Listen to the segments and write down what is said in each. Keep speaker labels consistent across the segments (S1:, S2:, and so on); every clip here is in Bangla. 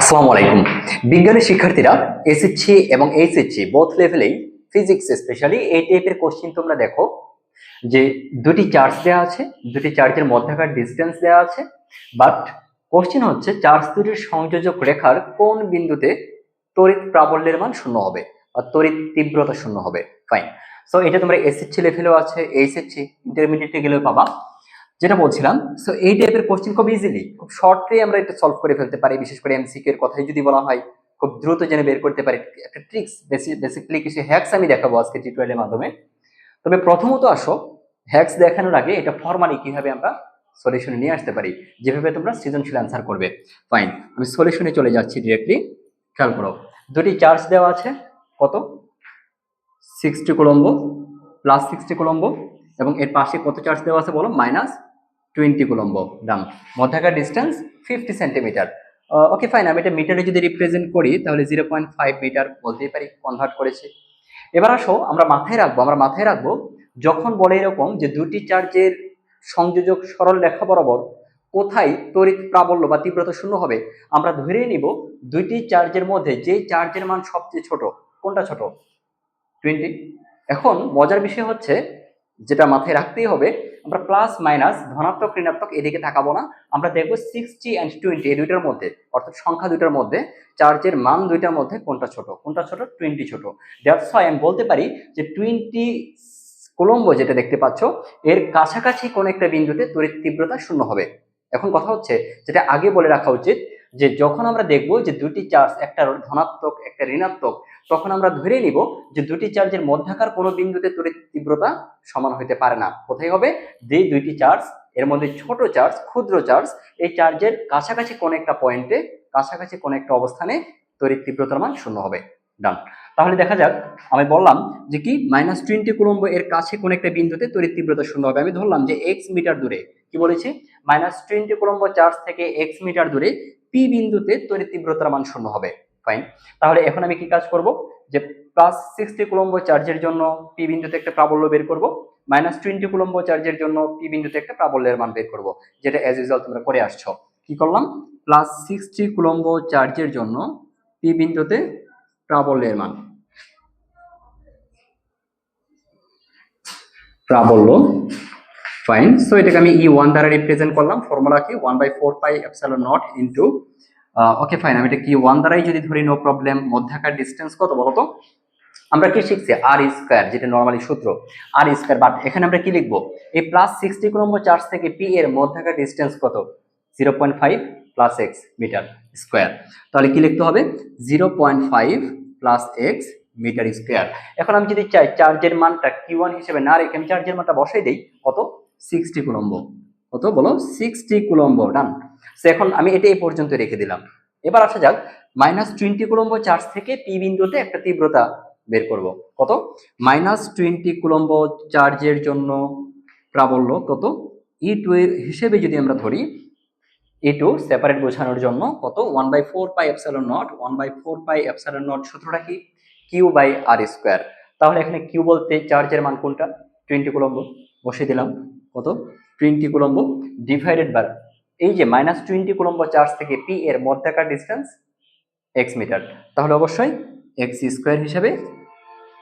S1: আসসালামু আলাইকুম। বিজ্ঞানের শিক্ষার্থীরা এসএসসি এবং এইচএসসি বোথ লেভেলেই ফিজিক্স স্পেশালি এই টাইপের কোশ্চিন তোমরা দেখো যে দুটি চার্জ দেওয়া আছে, দুটি চার্জের মধ্যকার ডিস্টেন্স দেওয়া আছে বাট কোশ্চিন হচ্ছে চার্জ দুটির সংযোজক রেখার কোন বিন্দুতে তড়িৎ প্রাবল্যের মান শূন্য হবে বা তড়িৎ তীব্রতা শূন্য হবে। ফাইন সো এটা তোমরা এসএসসি লেভেলেও আছে এইচএসসি ইন্টারমিডিয়েটে গেলেও পাবা। যেটা বলছিলাম সো এই টাইপের কোশ্চেন খুব ইজিলি খুব শর্টলি আমরা এটা সলভ করে ফেলতে পারি, বিশেষ করে এমসিকিউ এর কথাই যদি বলা হয়, খুব দ্রুত জেনে বের করতে পারি। একটা ট্রিক্স বেসিক্যালি কিছু হ্যাক্স আমি দেখাবো আজকে টিউটোরিয়ালের মাধ্যমে। তবে প্রথমত আসো হ্যাক্স দেখানোর আগে এটা ফর্মালি কীভাবে আমরা সলিউশনে নিয়ে আসতে পারি, যেভাবে তোমরা সৃজনশীল অ্যান্সার করবে। ফাইন আমি সলিউশনে চলে যাচ্ছি ডিরেক্টলি খেয়াল করো, দুটি চার্জ দেওয়া আছে, কত? Sixty coulomb plus sixty coulomb, এবং এর পাশে কত চার্জ দেওয়া আছে বলো? মাইনাস টোয়েন্টি কুলম্ব ডান মধ্যাকার distance fifty centimetre okay fine আমি এটা মিটারে যদি রিপ্রেজেন্ট করি, তাহলে জিরো পয়েন্ট ফাইভ মিটার বলতেই পারি কনভার্ট করেছি। এবার আসো, আমরা মাথায় রাখব, আমরা মাথায় রাখব, যখন বলে এরকম যে দুটি চার্জের সংযোজক সরল রেখা বরাবর কোথায় তড়িৎ প্রাবল্য বা তীব্রতা শূন্য হবে, আমরা ধরে নিব দুইটি চার্জের মধ্যে যে চার্জের মান সবচেয়ে ছোট, কোনটা ছোট? টোয়েন্টি এখন মজার বিষয় হচ্ছে, যেটা মাথায় রাখতেই হবে আমরা প্লাস মাইনাস ধনাত্মক, ঋণাত্মক এদিকে তাকাবো না। আমরা দেখব সিক্সটি অ্যান্ড টোয়েন্টি এই দুইটার মধ্যে, অর্থাৎ সংখ্যা দুইটার মধ্যে চার্জের মান দুইটার মধ্যে কোনটা ছোট? কোনটা ছোট? টোয়েন্টি ছোট। দ্যাটস আমি বলতে পারি যে টোয়েন্টি কোলম্বো যেটা দেখতে পাচ্ছ, এর কাছাকাছি কোন একটা বিন্দুতে তড়িৎ তীব্রতা শূন্য হবে। এখন কথা হচ্ছে, যেটা আগে বলে রাখা উচিত, যে যখন আমরা দেখব যে দুটি চার্জ একটা ধনাত্মক, একটা ঋণাত্মক তখন আমরা ধরে নিব যে দুটি চার্জের মধ্যাকার কোনো বিন্দুতে তড়িৎ তীব্রতা সমান হতে পারে না। কোথায় হবে? যে দুইটি চার্জ, এর মধ্যে ছোট চার্জ, ক্ষুদ্র চার্জ, এই চার্জের কাছাকাছি কোন একটা পয়েন্টে, কাছাকাছি কোন একটা অবস্থানে তড়িৎ তীব্রতার মান শূন্য হবে। ডান। তাহলে দেখা যাক, আমি বললাম যে কি? মাইনাস টোয়েন্টি কুলম্ব এর কাছে কোন একটা বিন্দুতে তড়িৎ তীব্রতা শূন্য হবে। আমি ধরলাম যে এক্স মিটার দূরে, কি বলেছি? মাইনাস টোয়েন্টি কুলম্ব চার্জ থেকে এক্স মিটার দূরে পি বিন্দুতে তড়িৎ তীব্রতার মান শূন্য হবে। ফাইন তাহলে এখন আমি কি কাজ করব? যে প্লাস সিক্সটি কুলম্ব চার্জের জন্য পি বিন্দুতে একটা প্রাবল্য বের করব মাইনাস টোয়েন্টি কুলম্ব চার্জের জন্য পি বিন্দুতে একটা প্রাবল্যের মান বের করব, যেটা অ্যাজ ইউজুয়াল তোমরা করে আসছো। কি করলাম? প্লাস সিক্সটি কুলম্ব চার্জের জন্য পি বিন্দুতে প্রাবল্যের মান। প্রাবল্য ফাইন সো এটাকে আমি ই ওয়ান দ্বারা রিপ্রেজেন্ট করলাম ফর্মুলা কি one by four pi epsilon naught into okay fine আমি এটা কি ওয়ান দ্বারাই যদি ধরি নো প্রবলেম মধ্যাকার ডিস্টেন্স কত বলতো আমরা কি শিখছি? আর স্কোয়ার যেটা নর্মালি সূত্র। আর স্কোয়ার বাট এখানে আমরা কি লিখব? এই প্লাস সিক্সটি নম্বর চার্জ থেকে পি এর মধ্যাকার ডিস্টেন্স কত? Zero point five plus X metre square তাহলে কি লিখতে হবে? Zero point five plus X metre square এখন আমি যদি চাই চার্জের মানটা কি ওয়ান হিসেবে না রেখে আমি চার্জের মানটা বসাই দিই, কত? Sixty coulomb. কত বলো? সিক্সটি কুলম্ব ডান সো এখন আমি এটা এই পর্যন্ত রেখে দিলাম। এবার আসা যাক মাইনাস টোয়েন্টি কুলম্ব চার্জ থেকে পি বিন্দুতে একটা তীব্রতা বের করব। কত? মাইনাস টোয়েন্টি কুলম্ব চার্জের জন্য প্রাবল্য কত? ই টু এর হিসেবে যদি আমরা ধরি ই টু সেপারেট বোঝানোর জন্য কত? One by four pi epsilon naught one by four pi epsilon naught সূত্রটা কি? কিউ বাই আর স্কোয়ার তাহলে এখানে কিউ বলতে চার্জের মান কোনটা? Twenty coulomb. বসিয়ে দিলাম। কত? টোয়েন্টি কুলম্ব ডিভাইডেড বাই এই যে মাইনাস টোয়েন্টি কুলম্ব চার্জ থেকে পি এর মধ্যাকার ডিস্টেন্স এক্স মিটার তাহলে অবশ্যই এক্স স্কোয়ার হিসাবে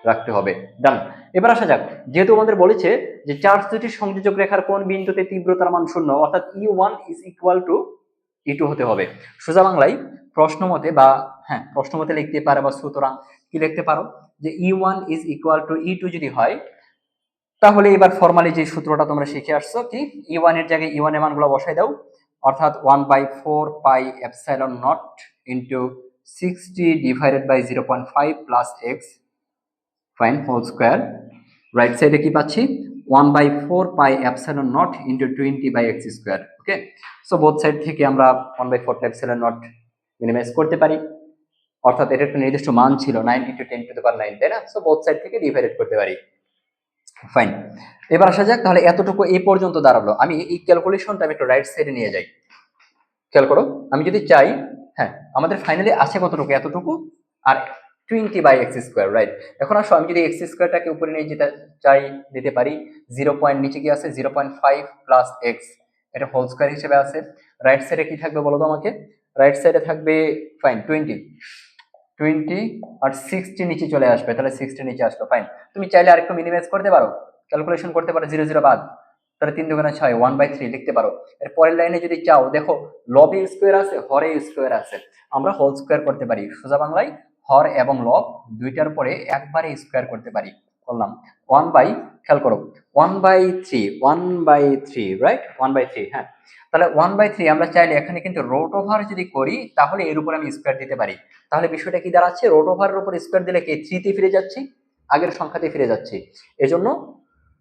S1: রাখতে হবে। ডান এবার আসা যাক, যেহেতু আমাদের বলেছে যে চার্জ দুটি সংযোজক রেখার কোন বিন্দুতে তীব্রতার মান শূন্য, অর্থাৎ E one is equal to E two হতে হবে। সোজা বাংলায় প্রশ্ন মতে বা হ্যাঁ প্রশ্ন মতে লিখতে পারে বা সুতরাং কি লিখতে পারো? যে E one is equal to E two যদি হয়, তাহলে এবার ফর্মালি যে সূত্রটা তোমরা শিখে আসছো, কি? ই ওয়ানের জায়গায় ই ওয়ানের মানগুলো বসাই দাও। অর্থাৎ one by four pi epsilon naught into sixty divided by zero point five plus X fine whole square right সাইডে কি পাচ্ছি? One by four pi epsilon naught into twenty by X square okay so both side থেকে আমরা one by four epsilon naught minimise করতে পারি। অর্থাৎ এটা একটা নির্দিষ্ট মান ছিল nine into ten to power nine তাই না? সো বোথ সাইড থেকে ডিভাইডেড করতে পারি। ফাইন এবার আসা যাক, তাহলে এতটুকু এই পর্যন্ত দাঁড়াল। আমি এই ক্যালকুলেশনটা আমি একটু রাইট সাইডে নিয়ে যাই। খেয়াল করো, আমি যদি চাই হ্যাঁ আমাদের ফাইনালি আছে কতটুকু? এতটুকু? আর twenty by X square right এখন আসো, আমি যদি এক্স স্কোয়ারটাকে উপরে নিয়ে যেতে চাই, দিতে পারি জিরো পয়েন্ট নিচে কি আছে? Zero point five plus X এটা হোল স্কোয়ার হিসেবে আছে। রাইট সাইডে কি থাকবে বলো তো আমাকে? রাইট সাইডে থাকবে ফাইন টোয়েন্টি টোয়েন্টি আর সিক্সটি নিচে চলে আসবে, তাহলে সিক্সটি নিচে আসলো ফাইন তুমি চাইলে আরেকটু মিনিমাইজ করতে পারো ক্যালকুলেশন করতে পারো জিরো জিরো বাদ। তাহলে তিন দোকানে ছয় ওয়ান বাই থ্রি লিখতে পারো। এর পরের লাইনে যদি চাও, দেখো লবে স্কোয়ার আছে, হরে স্কোয়ার আছে। আমরা হোল স্কোয়ার করতে পারি, সোজা বাংলায় হর এবং লব দুইটার পরে একবারে স্কোয়ার করতে পারি করলাম ওয়ান বাই খেয়াল করো one by three one by three right one by three হ্যাঁ। তাহলে ওয়ান বাই থ্রি আমরা চাইলে এখানে কিন্তু রোট ওভার যদি করি, তাহলে এর উপর আমি স্কোয়ার দিতে পারি। তাহলে বিষয়টা কি দাঁড়াচ্ছে? রোট ওভারের উপর স্কোয়ার দিলে কি থ্রিতে ফিরে যাচ্ছি? আগের সংখ্যাতে ফিরে যাচ্ছি। এজন্য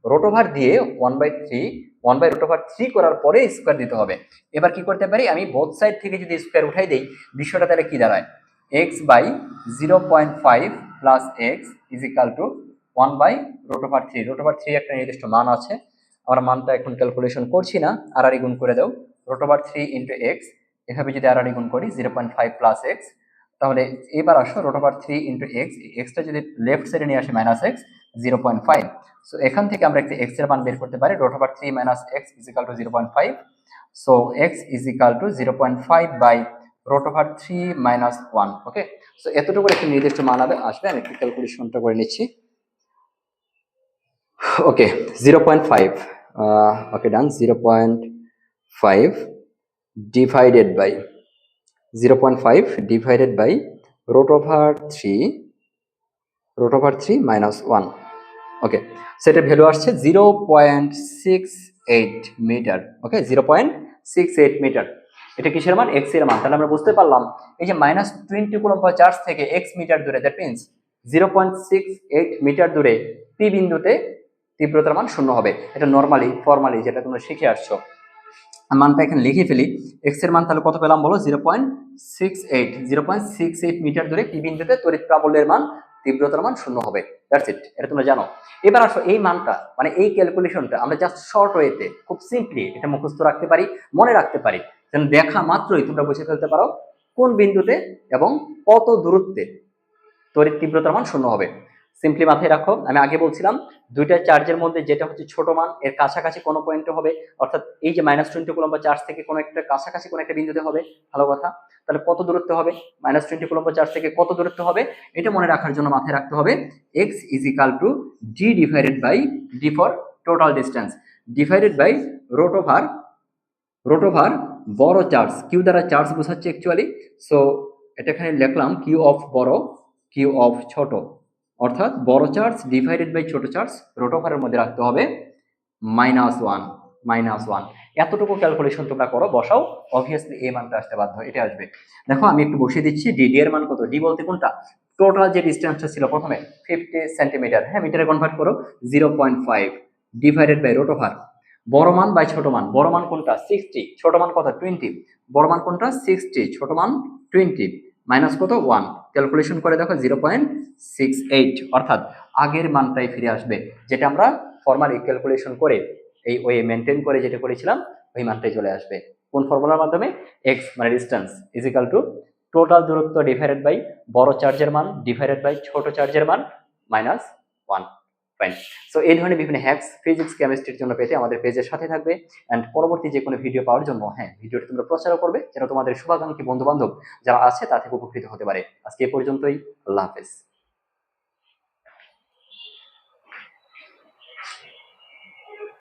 S1: রোট ওভার দিয়ে one by three one by root over three করার পরে স্কোয়ার দিতে হবে। এবার কি করতে পারি? আমি বোথ সাইড থেকে যদি স্কোয়ার উঠাই দিই, বিষয়টা তাহলে কি দাঁড়ায়? X by zero point five plus X is equal to one by root over three root over three একটা নির্দিষ্ট মান আছে। আমরা মানটা এখন ক্যালকুলেশন করছি না। আর আর গুণ করে দাও root over three into X এভাবে যদি আর আর গুণ করি zero point five plus X তাহলে এবার আসো root over three into X extra যদি লেফট সাইডে নিয়ে আসে minus X zero point five so এখান থেকে আমরা একটা এক্সের মান বের করতে পারি। Root over three minus X is equal to zero point five so X is equal to zero point five by root over three minus one okay so এতটুকু একটা নির্দিষ্ট মান আসবে। আমি একটু ক্যালকুলেশনটা করে নিচ্ছি। Okay zero point five okay done zero point five divided by zero point five divided by root over three root over three minus one okay সেটার ভ্যালু আসছে zero point six eight metre okay zero point six eight metre এটা কিসের মান? এক্সের মান। তাহলে আমরা বুঝতে পারলাম, এই যে মাইনাস টোয়েন্টি কুলম্ব চার্জ থেকে এক্স মিটার দূরে that means zero point six eight meter দূরে পি বিন্দুতে তীব্রতার মান শূন্য হবে। এটা নর্মালি ফর্মালি যেটা তোমরা শিখে আসছো। মানটা এখানে লিখে ফেলি। এক্সের মান তাহলে কত পেলাম বলো? Zero point six eight zero point six eight meter দূরে পি বিন্দুতে তড়িৎ প্রাবল্যের মান, তীব্রতার মান শূন্য হবে। দ্যাটস ইট এটা তোমরা জানো। এবার আসো এই মানটা মানে এই ক্যালকুলেশনটা আমরা জাস্ট শর্ট ওয়েতে খুব সিম্পলি এটা মুখস্থ রাখতে পারি, মনে রাখতে পারি। যেন দেখা মাত্রই তোমরা বুঝে ফেলতে পারো কোন বিন্দুতে এবং কত দূরত্বে তড়িৎ তীব্রতার মান শূন্য হবে। সিম্পলি মাথায় রাখো, আমি আগে বলছিলাম, দুইটা চার্জের মধ্যে যেটা হচ্ছে ছোট মান, এর কাছাকাছি কোনো পয়েন্টে হবে, অর্থাৎ এই যে মাইনাস টোয়েন্টি কুলম্ব চার্জ থেকে কোনো একটা কাছাকাছি কোনো একটা বিন্দুতে হবে, ভালো কথা। তাহলে কত দূরত্ব হবে? মাইনাস টোয়েন্টি কুলম্ব চার্জ থেকে কত দূরত্ব হবে? এটা মনে রাখার জন্য মাথায় রাখতে হবে X is equal to D divided by D for total distance divided by root over root বড় চার্জ কিউ দ্বারা চার্জ বোঝাচ্ছে অ্যাকচুয়ালি সো এটা এখানে লিখলাম কিউ অফ বড় কিউ অফ ছোট। অর্থাৎ বড় চার্জ ডিভাইডেড বাই ছোট চার্জ রোট মধ্যে রাখতে হবে মাইনাস ওয়ান মাইনাস ওয়ান এতটুকু ক্যালকুলেশন তোমরা করো, বসাও অবভিয়াসলি এই মানটা আসতে বাধ্য এটা আসবে। দেখো, আমি একটু বসিয়ে দিচ্ছি ডি ডি এর মান কত? ডি বলতে কোনটা? টোটাল যে ডিস্টেন্সটা ছিল প্রথমে ফিফটি সেন্টিমিটার হ্যাঁ মিটারে কনভার্ট করো zero point five divided by root over বড় মান বাই ছোট মান? বড় মান কোনটা? সিক্সটি ছোট মান কত? টোয়েন্টি বড় মান কোনটা? সিক্সটি ছোট মান টোয়েন্টি মাইনাস কত? ওয়ান ক্যালকুলেশন করে দেখো জিরো পয়েন্ট সিক্স এইট অর্থাৎ আগের মানটাই ফিরে আসবে, যেটা আমরা ফর্মালি ক্যালকুলেশন করে এই ওয়ে মেনটেন করে যেটা করেছিলাম, ওই মানটাই চলে আসবে। কোন ফর্মুলার মাধ্যমে? এক্স মানে distance is equal to total দূরত্ব ডিভাইডেড বাই বড় চার্জের মান ডিভাইডেড বাই ছোট চার্জের মান মাইনাস ওয়ান ফাইন সো এই ধরনের বিভিন্ন হ্যাক্স ফিজিক্স কেমিস্ট্রির জন্য পেতে আমাদের পেজের সাথে থাকবে অ্যান্ড পরবর্তী যে কোনো ভিডিও পাওয়ার জন্য হ্যাঁ ভিডিওটি তোমরা প্রচারও করবে, যেন তোমাদের শুভাকাঙ্ক্ষী বন্ধুবান্ধব যারা আছে, তা থেকে উপকৃত হতে পারে। আজকে এ পর্যন্তই, আল্লাহ হাফেজ।